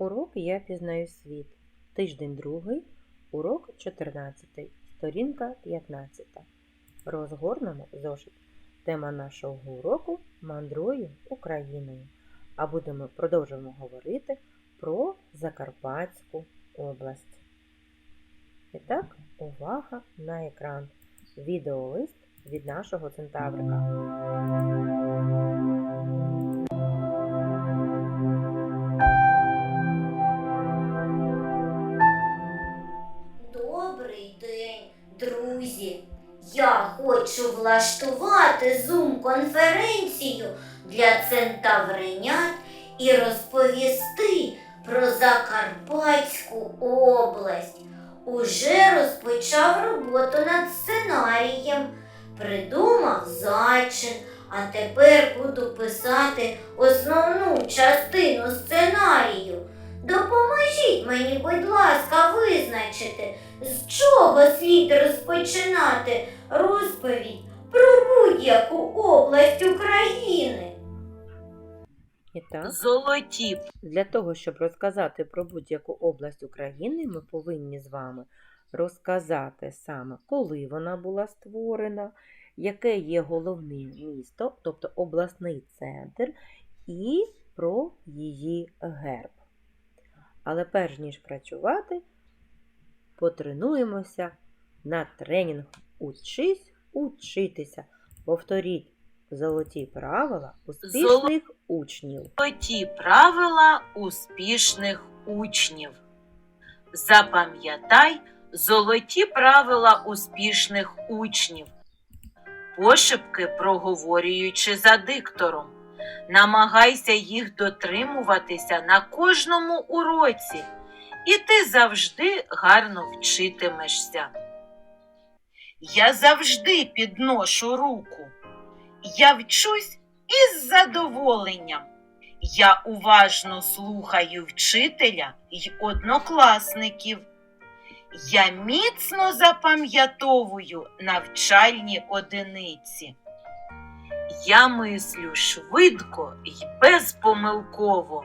Урок Я пізнаю світ. Тиждень другий, урок 14, сторінка 15. Розгорнемо зошит. Тема нашого уроку мандрую Україною. А будемо продовжимо говорити про Закарпатську область. І так, увага на екран. Відеолист від нашого центаврика. Хочу влаштувати зум-конференцію для центавренят і розповісти про Закарпатську область. Уже розпочав роботу над сценарієм, придумав зачин, а тепер буду писати основну частину сценарію. Допоможіть мені, будь ласка, визначити, з чого слід розпочинати розповідь про будь-яку область України. І так, Золоті Для того, щоб розказати про будь-яку область України, ми повинні з вами розказати саме, коли вона була створена, яке є головне місто, тобто обласний центр, і про її герб. Але перш ніж працювати, потренуємося на тренінгу Учись учитися. Повторіть золоті правила успішних учнів. золоті правила успішних учнів. Запам'ятай золоті правила успішних учнів. Пошепки проговорюючи за диктором. Намагайся їх дотримуватися на кожному уроці, і ти завжди гарно вчитимешся. Я завжди підношу руку. Я вчусь із задоволенням. Я уважно слухаю вчителя й однокласників. Я міцно запам'ятовую навчальні одиниці. Я мислю швидко й безпомилково.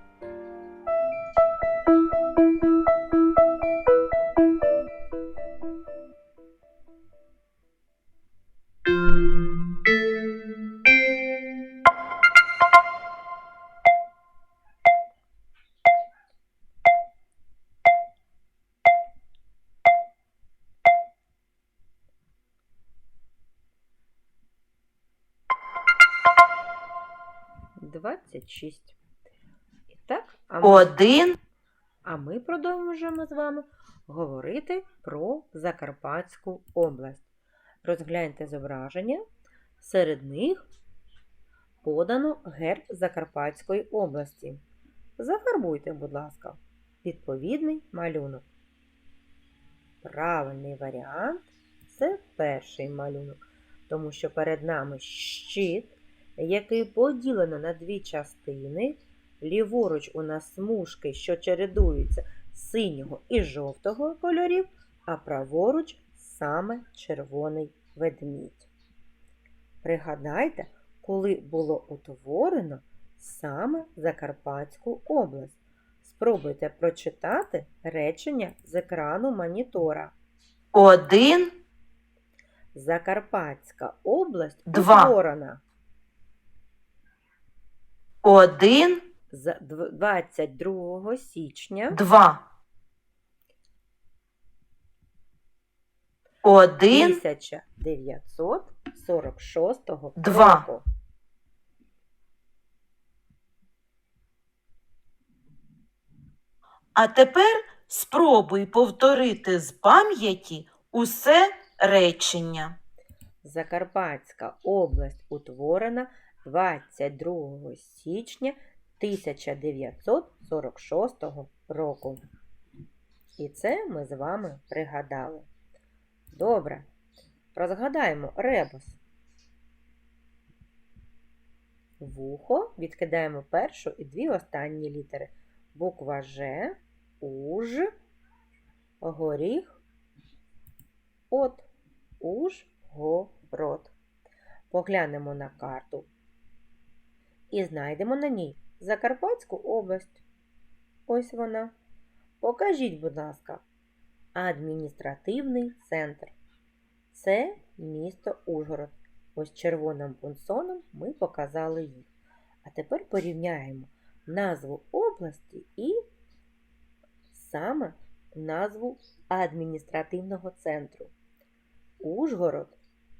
Двадцять шість. І так, а ми, Один а ми продовжуємо з вами говорити про Закарпатську область. Розгляньте зображення. Серед них подано герб Закарпатської області. Зафарбуйте, будь ласка, відповідний малюнок. Правильний варіант це перший малюнок, тому що перед нами щит, який поділено на дві частини. Ліворуч у нас смужки, що чередуються синього і жовтого кольорів, а праворуч саме червоний ведмідь. Пригадайте, коли було утворено саме Закарпатську область. Спробуйте прочитати речення з екрану монітора. один Закарпатська область Два. утворена один з дв- 22 січня два один 1946 Два. року. А тепер спробуй повторити з пам'яті усе речення. Закарпатська область утворена 22 січня 1946 року. І це ми з вами пригадали. Добре. Розгадаємо ребус. Вухо відкидаємо першу і дві останні літери. Буква Ж, Уж, горіх, От Ужгород. Поглянемо на карту і знайдемо на ній Закарпатську область. Ось вона. Покажіть, будь ласка, адміністративний центр. Це місто Ужгород. Ось червоним пунсоном ми показали їх. А тепер порівняємо назву області і саме назву адміністративного центру. Ужгород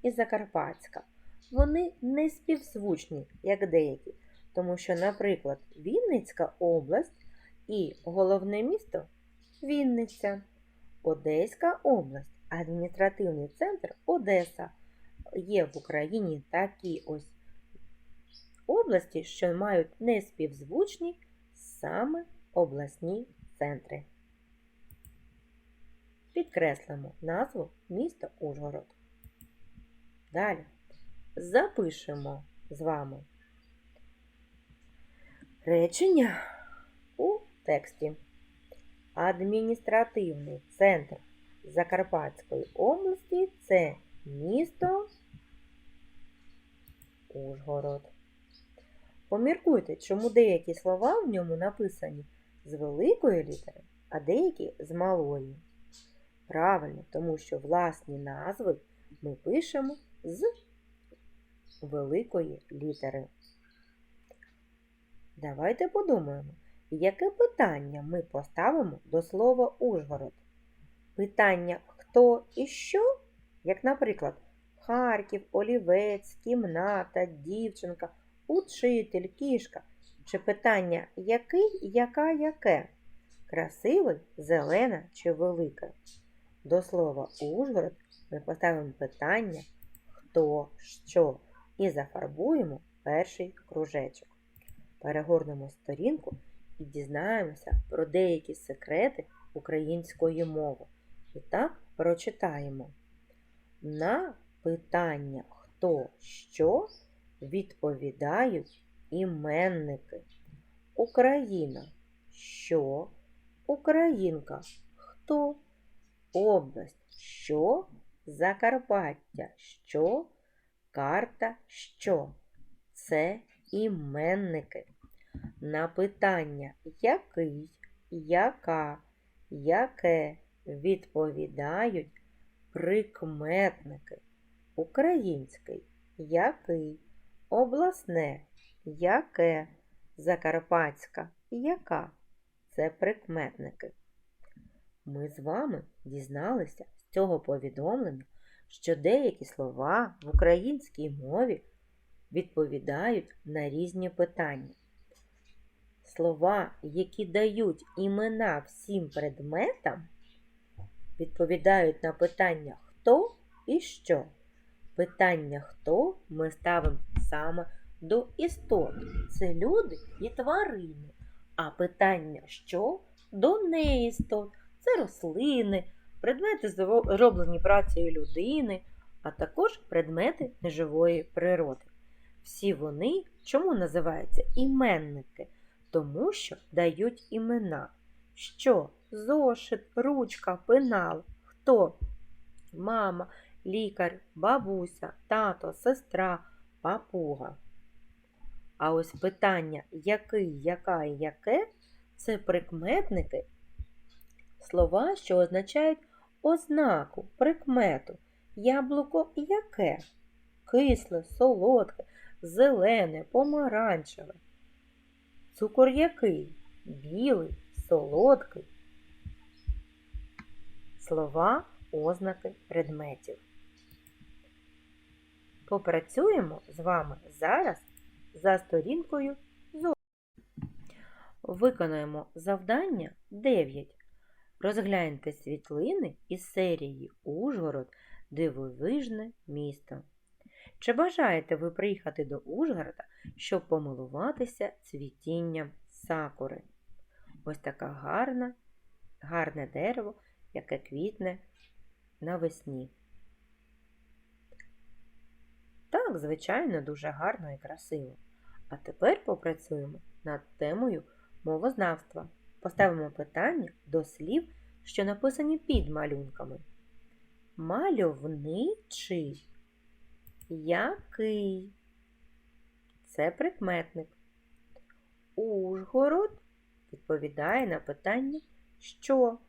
і Закарпатська. Вони не співзвучні, як деякі, тому що, наприклад, Вінницька область і головне місто Вінниця, Одеська область, адміністративний центр Одеса. Є в Україні такі ось області, що мають неспівзвучні саме обласні центри. Підкреслимо назву міста Ужгород. Далі запишемо з вами речення у тексті. Адміністративний центр Закарпатської області це місто Ужгород. Поміркуйте, чому деякі слова в ньому написані з великої літери, а деякі з малої. Правильно, тому що власні назви ми пишемо з великої літери. Давайте подумаємо, яке питання ми поставимо до слова Ужгород? Питання хто і що? Як, наприклад, Харків, олівець, кімната, дівчинка, учитель, кішка. Чи питання який, яка, яке? Красивий, зелена чи велике? До слова Ужгород ми поставимо питання хто, що і зафарбуємо перший кружечок. Перегорнемо сторінку і дізнаємося про деякі секрети української мови. І так прочитаємо. На питання хто що відповідають іменники. Україна що? Українка хто? Область що? Закарпаття що? Карта що? Це іменники. На питання який, яка, яке відповідають прикметники. Український який, обласне яке, закарпатська яка. Це прикметники. Ми з вами дізналися з цього повідомлення, що деякі слова в українській мові відповідають на різні питання. Слова, які дають імена всім предметам, відповідають на питання хто і що. Питання хто ми ставимо саме до істот. Це люди і тварини. А питання що до неістот. Це рослини, предмети зроблені працею людини, а також предмети неживої природи. Всі вони чому називаються іменники? Тому що дають імена. Що? Зошит, ручка, пенал, хто? Мама, лікар, бабуся, тато, сестра, папуга. А ось питання який, яка і яке це прикметники, слова, що означають ознаку, прикмету, яблуко яке, кисле, солодке, зелене, помаранчеве. Цукор який? Білий, солодкий. Слова ознаки предметів. Попрацюємо з вами зараз за сторінкою зо. Виконаємо завдання 9. Розгляньте світлини із серії Ужгород Дивовижне місто. Чи бажаєте ви приїхати до Ужгорода, щоб помилуватися цвітінням сакури? Ось така гарна, гарне дерево, яке квітне навесні. Так, звичайно, дуже гарно і красиво. А тепер попрацюємо над темою мовознавства. Поставимо питання до слів, що написані під малюнками. Мальовничий. Який? Це прикметник. Ужгород відповідає на питання що?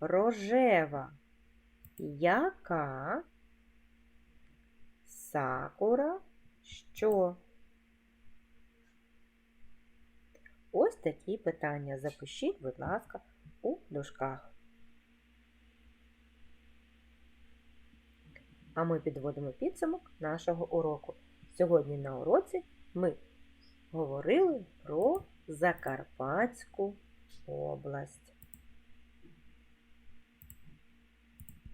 Рожева. Яка? Сакура. Що? Ось такі питання. Запишіть, будь ласка, у дужках. А ми підводимо підсумок нашого уроку. Сьогодні на уроці ми говорили про Закарпатську область.